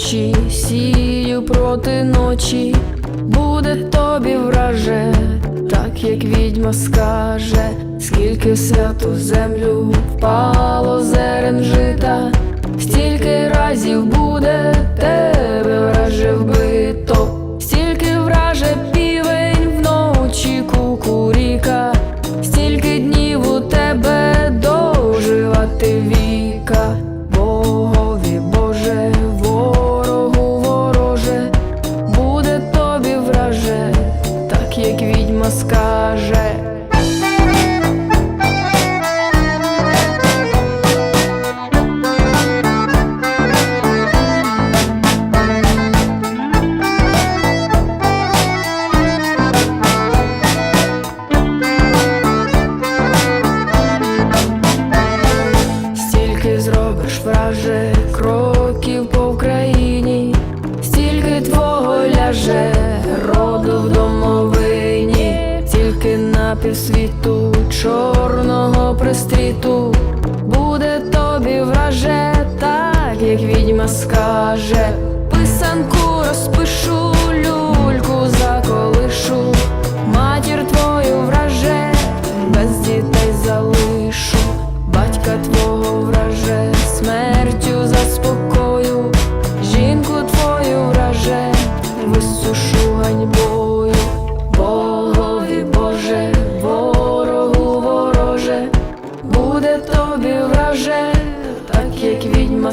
бучі, сію проти ночі, буде тобі враже, так як відьма скаже, скільки в святу землю впало зерен жита, стільки разів буде тебе враже вбито, враже кроків по Україні, стільки твого ляже роду в домовині, тільки на півсвіту чорного пристріту. Буде тобі враже, так як відьма скаже, писанку відьма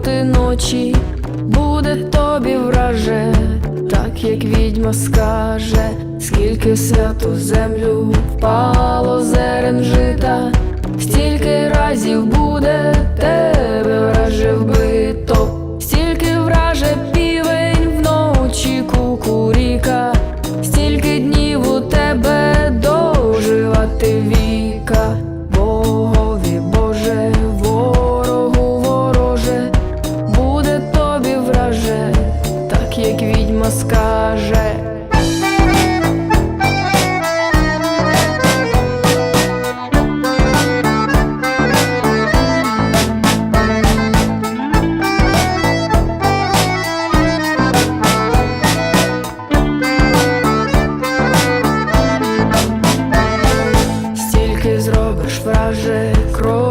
Проти ночі, буде тобі враже, так як відьма скаже, скільки святу землю впало зерен жита, стільки разів буде тебе враже вбито, враже кров.